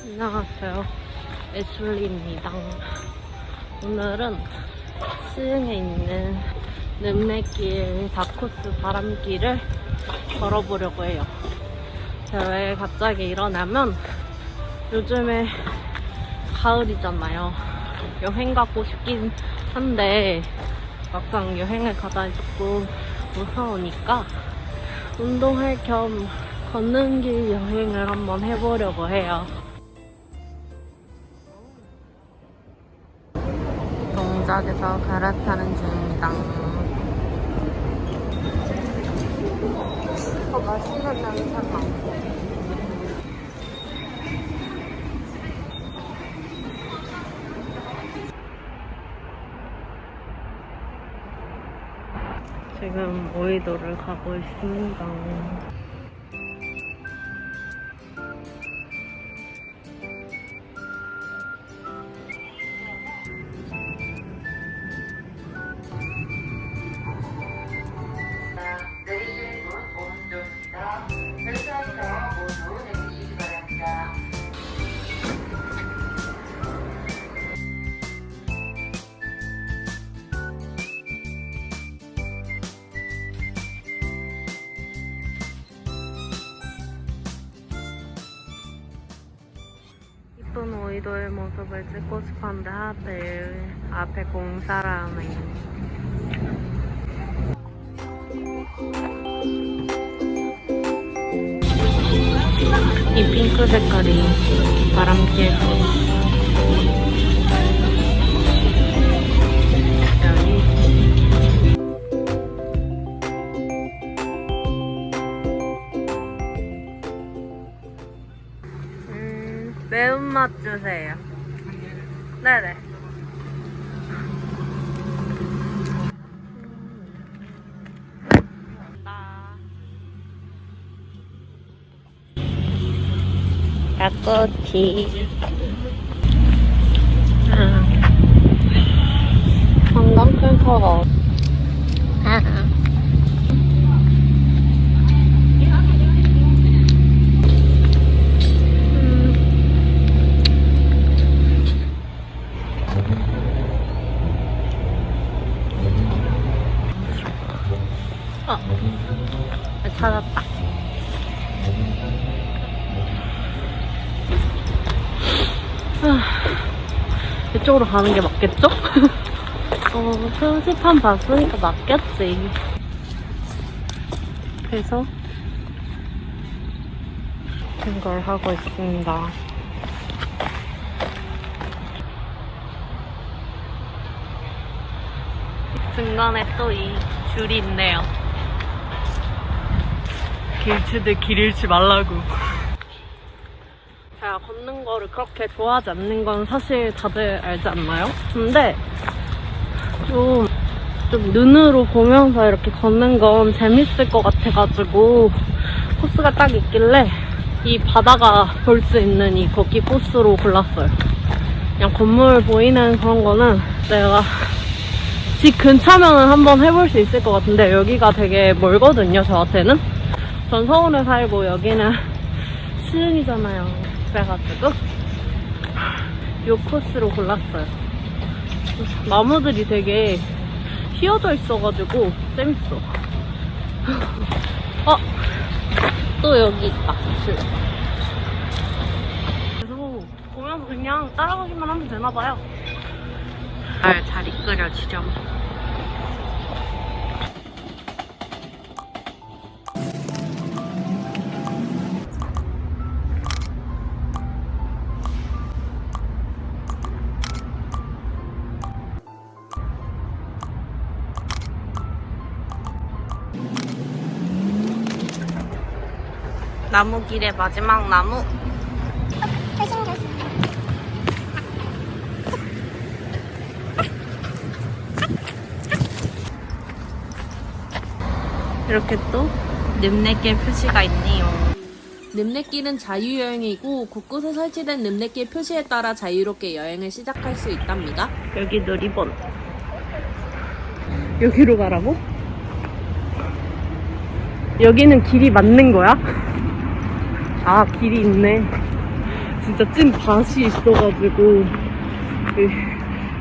안녕하세요. 애슐리입니다. 오늘은 시흥에 있는 늠내길 다코스 바람길을 걸어보려고 해요. 제가 왜 갑자기 일어나면 요즘에 가을이잖아요. 여행 가고 싶긴 한데 막상 여행을 가다 조금 무서우니까 운동할 겸 걷는 길 여행을 한번 해보려고 해요. 동작에서 갈아타는 중입니다. 어, 맛있는 냄새가. 지금 오이도를 가고 있습니다. 이쁜 오이도의 모습을 찍고 싶었는데 하필 앞에 공사라네. 이 핑크 색깔이 바람길. 여 주세요. 네네. 닭꼬치. 아. 관광센터가. 아. 이쪽으로 가는 게 맞겠죠? 어, 표지판 봤으니까 맞겠지. 그래서 이걸 하고 있습니다. 중간에 또 이 줄이 있네요. 길치들 길 잃지 말라고. 제가 걷는 거를 그렇게 좋아하지 않는 건 사실 다들 알지 않나요? 근데 좀, 좀 눈으로 보면서 이렇게 걷는 건 재밌을 것 같아가지고 코스가 딱 있길래 이 바다가 볼 수 있는 이 걷기 코스로 골랐어요. 그냥 건물 보이는 그런 거는 내가 집 근처면은 한번 해볼 수 있을 것 같은데 여기가 되게 멀거든요, 저한테는. 전 서울에 살고 여기는 시흥이잖아요. 그래가지고 요 코스로 골랐어요. 나무들이 되게 휘어져 있어가지고 재밌어. 어? 또 여기 있다. 줄. 그래서 보면서 그냥 따라가기만 하면 되나봐요. 잘, 잘 이끌어지죠. 나무길의 마지막 나무. 이렇게 또 늪내길 표시가 있네요. 늪내길은 자유여행이고 곳곳에 설치된 늪내길 표시에 따라 자유롭게 여행을 시작할 수 있답니다. 여기도 리본. 여기로 가라고? 여기는 길이 맞는 거야? 아, 길이 있네. 진짜 찐 밭이 있어가지고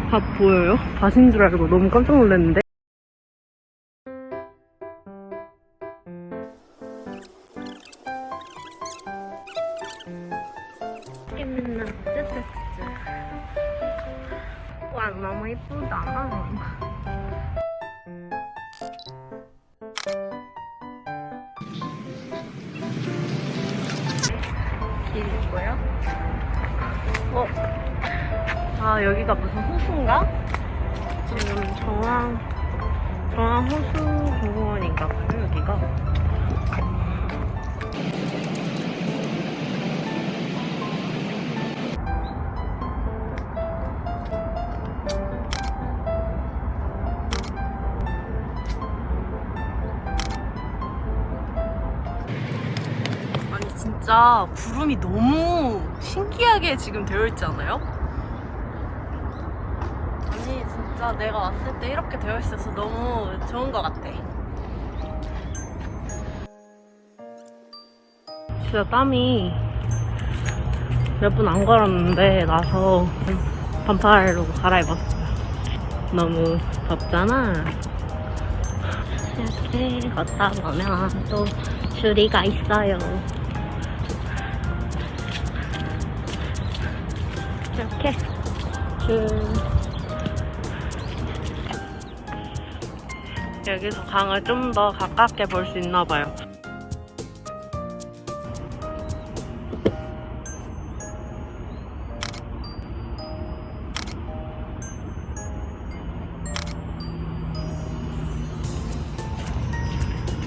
밭 보여요? 밭인 줄 알고 너무 깜짝 놀랐는데 정왕 호수 공원인가 봐요 여기가 아니 진짜 구름이 너무 신기하게 지금 되어 있지 않아요? 아니 진짜 내가 왔을 때 이렇게 되어 있어서 너무 좋은 것 같아. 진짜 땀이 몇 분 안 걸었는데 나서 반팔로 갈아입었어요. 너무 덥잖아. 이렇게 걷다 보면 또 줄이가 있어요. 이렇게 줄. 여기서 강을 좀 더 가깝게 볼 수 있나 봐요.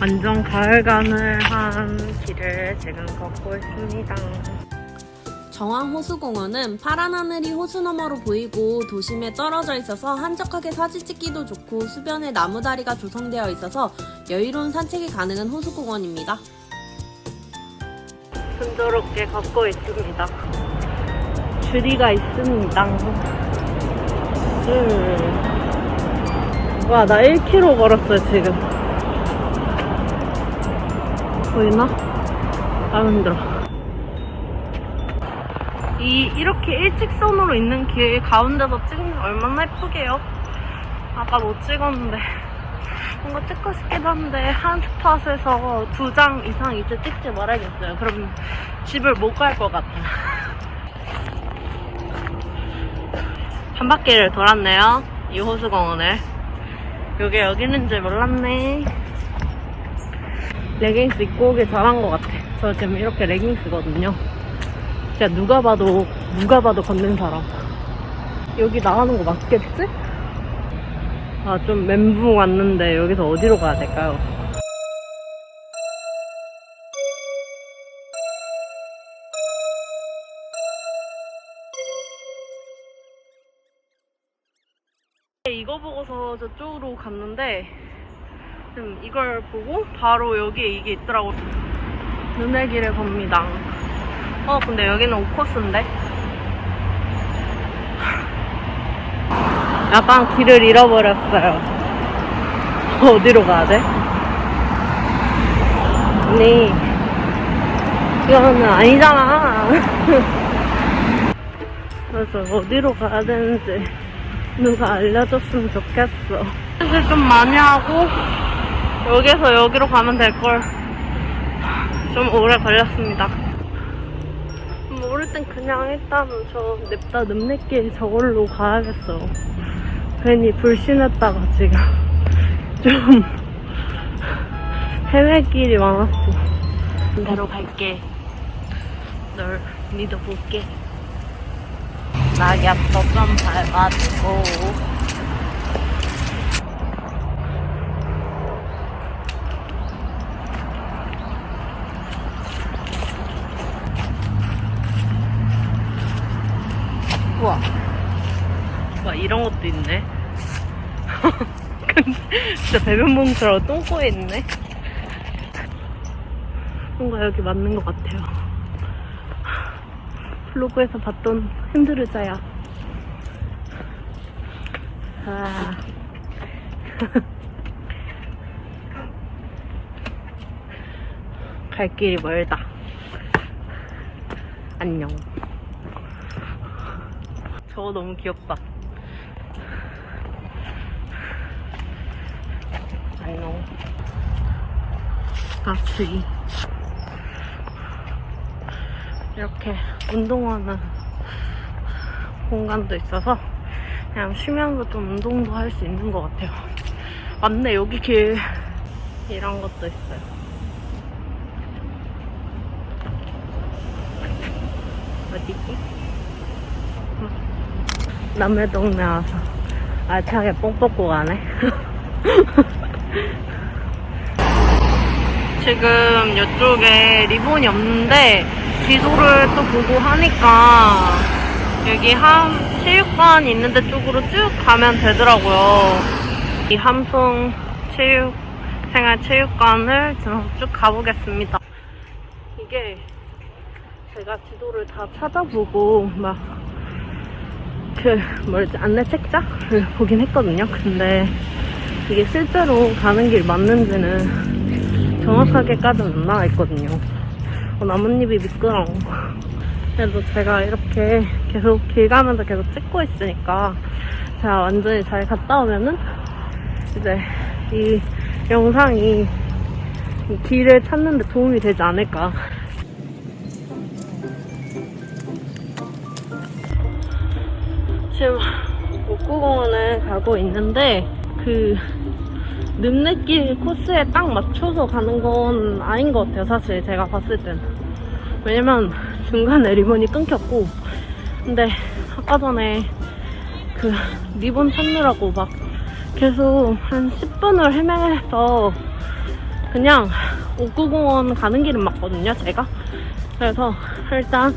완전 가을간을 한 길을 지금 걷고 있습니다. 정왕호수공원은 파란 하늘이 호수 너머로 보이고 도심에 떨어져 있어서 한적하게 사진 찍기도 좋고 수변에 나무다리가 조성되어 있어서 여유로운 산책이 가능한 호수공원입니다. 순조롭게 걷고 있습니다. 줄이가 있습니다. 음. 와, 나 1km 걸었어요, 지금. 보이나? 아, 힘들어. 이, 이렇게 일직선으로 있는 길 가운데서 찍으면 얼마나 예쁘게요? 아까 못 찍었는데. 뭔가 찍고 싶기도 한데 한 스팟에서 두 장 이상 이제 찍지 말아야겠어요. 그럼 집을 못 갈 것 같아. 한 바퀴를 돌았네요. 이 호수공원을. 요게 여기 있는지 몰랐네. 레깅스 입고 오길 잘한 것 같아. 저 지금 이렇게 레깅스거든요. 진짜 누가 봐도 누가 봐도 걷는 사람. 여기 나가는 거 맞겠지? 아, 좀 멘붕 왔는데 여기서 어디로 가야 될까요? 이거 보고서 저쪽으로 갔는데 지금 이걸 보고 바로 여기에 이게 있더라고 눈의 길을 겁니다 어 근데 여기는 오코스인데 약간 길을 잃어버렸어요. 어디로 가야 돼? 아니, 이거는 아니잖아. 그래서 어디로 가야 되는지 누가 알려줬으면 좋겠어. 사실 좀 많이 하고, 여기서 여기로 가면 될걸. 좀 오래 걸렸습니다. 땐 그냥 일단 저 냅다 늪내길 저걸로 가야겠어. 괜히 불신했다가 지금 좀 해외길이 많았어. 대로 갈게. 널 믿어볼게. 낙엽도 좀 밟아주고. 우와. 와, 이런 것도 있네. 근데 진짜 배변 봉투라고 똥꼬에 있네. 뭔가 여기 맞는 것 같아요. 블로그에서 봤던 핸드르자야. 아. 갈 길이 멀다. 안녕. 저거 너무 귀엽다. 안녕. 같이 이렇게 운동하는 공간도 있어서 그냥 쉬면서 좀 운동도 할 수 있는 것 같아요. 맞네, 여기 길 이런 것도 있어요. 어디지? 남의 동네 와서 알차게 뽕 뽑고 가네. 지금 이쪽에 리본이 없는데 지도를 또 보고 하니까 여기 함 체육관 있는 데 쪽으로 쭉 가면 되더라고요. 이 함성 체육 생활 체육관을 지금 쭉 가보겠습니다. 이게 제가 지도를 다 찾아보고 막 그 뭐지 안내 책자를 보긴 했거든요. 근데 이게 실제로 가는 길 맞는지는 정확하게까지는 안 나와 있거든요. 어, 나뭇잎이 미끄러워. 그래도 제가 이렇게 계속 길 가면서 계속 찍고 있으니까 제가 완전히 잘 갔다 오면은 이제 이 영상이 이 길을 찾는 데 도움이 되지 않을까. 지금 옥구공원을 가고 있는데 그 늪내길 코스에 딱 맞춰서 가는 건 아닌 것 같아요 사실 제가 봤을 땐. 왜냐면 중간에 리본이 끊겼고. 근데 아까 전에 그 리본 찾느라고 막 계속 한 10분을 헤매서 그냥 옥구공원 가는 길은 맞거든요 제가. 그래서 일단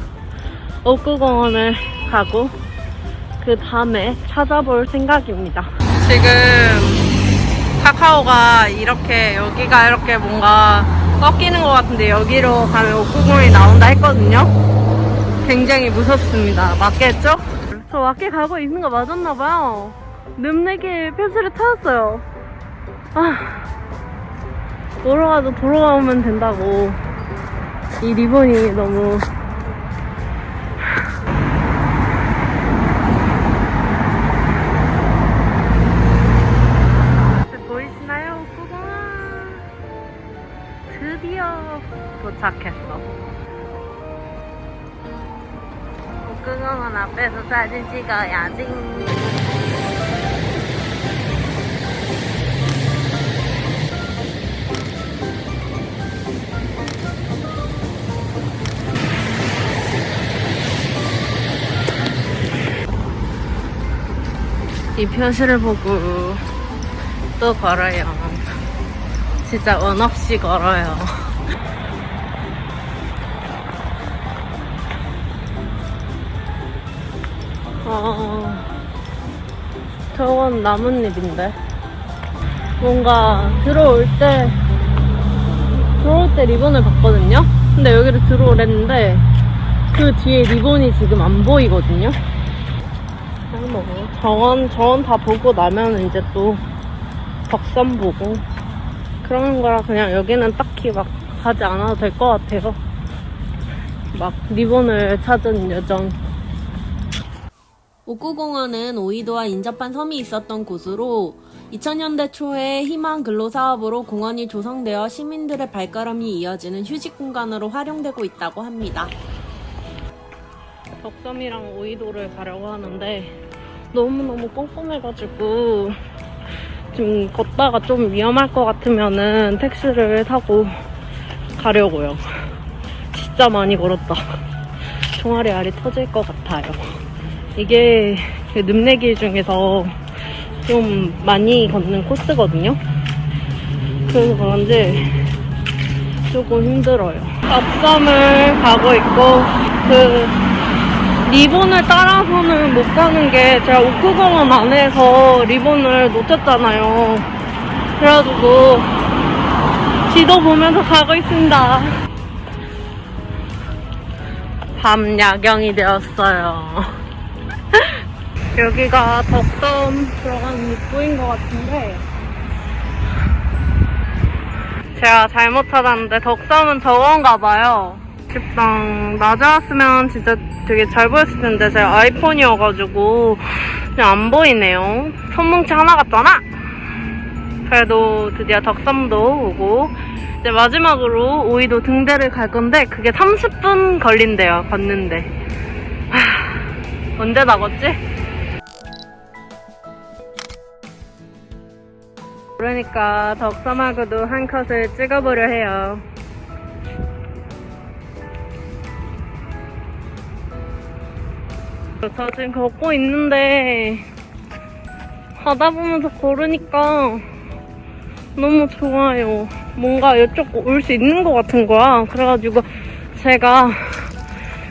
옥구공원을 가고 그 다음에 찾아볼 생각입니다. 지금 카카오가 이렇게 여기가 이렇게 뭔가 꺾이는 것 같은데 여기로 가면 옥구공이 나온다 했거든요. 굉장히 무섭습니다. 맞겠죠? 저 맞게 가고 있는 거 맞았나봐요. 늪내길 표시를 찾았어요. 아, 돌아가도 돌아오면 된다고. 이 리본이 너무 앞에서 사진 찍어야지. 이 표시를 보고 또 걸어요. 진짜 원 없이 걸어요. 어, 저건 나뭇잎인데. 뭔가 들어올 때, 들어올 때 리본을 봤거든요? 근데 여기를 들어오랬는데, 그 뒤에 리본이 지금 안 보이거든요? 뭐, 정원, 정원 다 보고 나면 이제 또 덕선 보고 그런 거라 그냥 여기는 딱히 막 가지 않아도 될 것 같아서 막 리본을 찾은 여정 옥구공원은 오이도와 인접한 섬이 있었던 곳으로 2000년대 초에 희망 근로 사업으로 공원이 조성되어 시민들의 발걸음이 이어지는 휴식 공간으로 활용되고 있다고 합니다. 덕섬이랑 오이도를 가려고 하는데 너무너무 꼼꼼해가지고 좀 걷다가 좀 위험할 것 같으면은 택시를 타고 가려고요. 진짜 많이 걸었다. 종아리 알이 터질 것 같아요. 이게 그 늪내길 중에서 좀 많이 걷는 코스거든요. 그래서 그런지 조금 힘들어요. 앞섬을 가고 있고 그 리본을 따라서는 못 가는 게 제가 옥구공원 안에서 리본을 놓쳤잖아요. 그래가지고 지도 보면서 가고 있습니다. 밤 야경이 되었어요. 여기가 덕섬 들어가는 입구인 것 같은데 제가 잘못 찾았는데 덕섬은 저건가 봐요. 식당 낮에 왔으면 진짜 되게 잘 보였을 텐데 제가 아이폰이어가지고 그냥 안 보이네요. 손뭉치 하나 같잖아. 그래도 드디어 덕섬도 오고 이제 마지막으로 오이도 등대를 갈 건데 그게 30분 걸린대요. 걷는데. 하, 언제 나갔지? 그러니까 덕섬하고도 한 컷을 찍어보려 해요. 저 지금 걷고 있는데 바다 보면서 걸으니까 너무 좋아요. 뭔가 이쪽 올 수 있는 것 같은 거야. 그래가지고 제가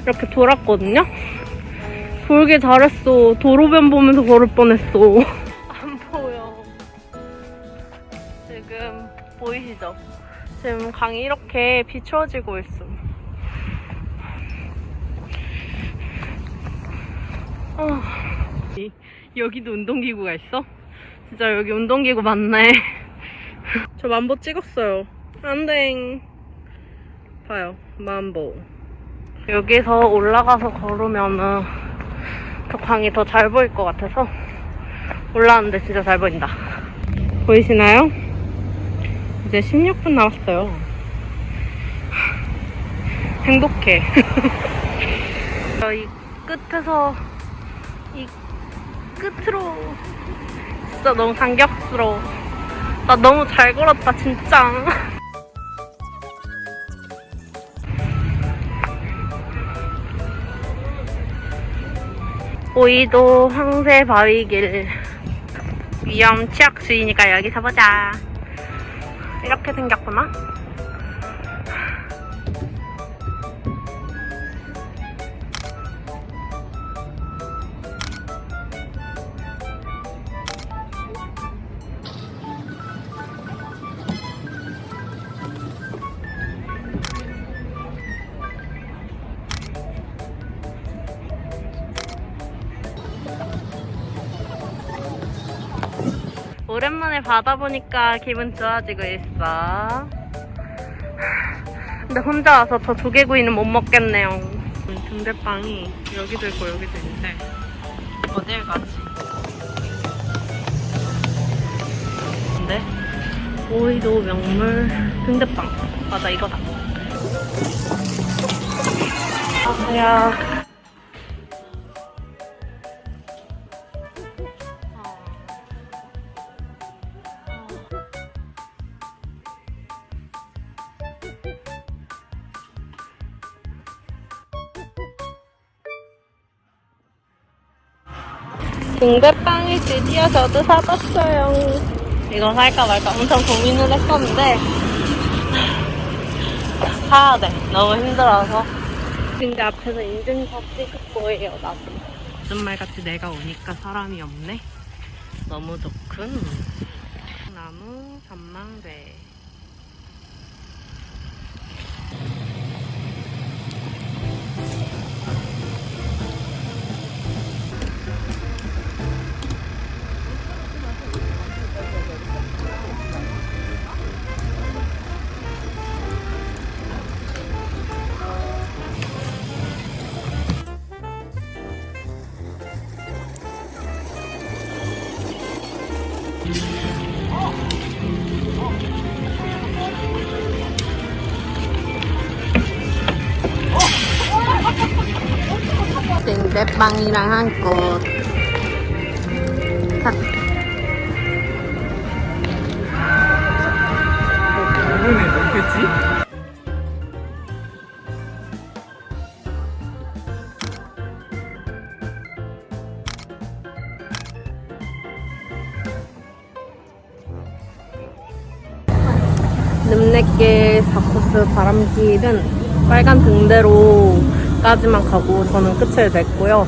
이렇게 돌았거든요. 돌길 잘했어. 도로변 보면서 걸을 뻔했어. 보이시죠? 지금 강이 이렇게 비추어지고 있어. 아, 이- 여기도 운동기구가 있어? 진짜 여기 운동기구 많네. 저 만보 찍었어요. 안 돼. 봐요. 만보. 여기서 올라가서 걸으면은 저 강이 더 잘 보일 것 같아서 올라왔는데 진짜 잘 보인다. 보이시나요? 이제 16분 남았어요. 행복해. 이 끝에서 이 끝으로 진짜 너무 감격스러워. 나 너무 잘 걸었다 진짜. 오이도 황새 바위길 위험 취약 주의니까 여기 서 보자. 이렇게 생겼구나. 바다 보니까 기분 좋아지고 있어. 근데 혼자 와서 저 조개구이는 못 먹겠네요. 등대빵이 여기도 있고 여기도 있는데 어딜 가지? 근데 오이도 명물 등대빵 맞아 이거다. 안녕 등대빵을 드디어 저도 사봤어요. 이거 살까 말까 엄청 고민을 했었는데 사야 돼. 너무 힘들어서. 근데 앞에서 인증샷 찍을 거예요, 나도. 거짓말같이 내가 오니까 사람이 없네. 너무 좋군. 나무 전망대. 등대빵이랑 한 꽃. 당연히 먹겠지? 늠내길 4코스 바람길은 빨간 등대로 까지만 가고 저는 끝을 냈고요.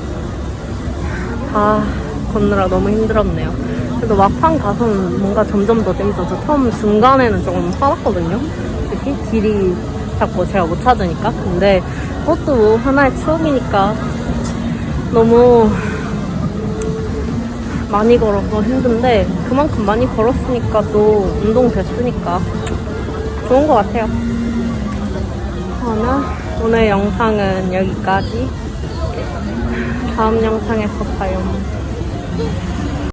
다 걷느라 너무 힘들었네요. 그래도 막판 가서는 뭔가 점점 더 재밌어서 처음 중간에는 조금 화났거든요. 특히 길이 자꾸 제가 못 찾으니까. 근데 그것도 뭐 하나의 추억이니까 너무 많이 걸어서 힘든데 그만큼 많이 걸었으니까 또 운동 됐으니까 좋은 것 같아요. 하나, 오늘 영상은 여기까지. 다음 영상에서 봐요.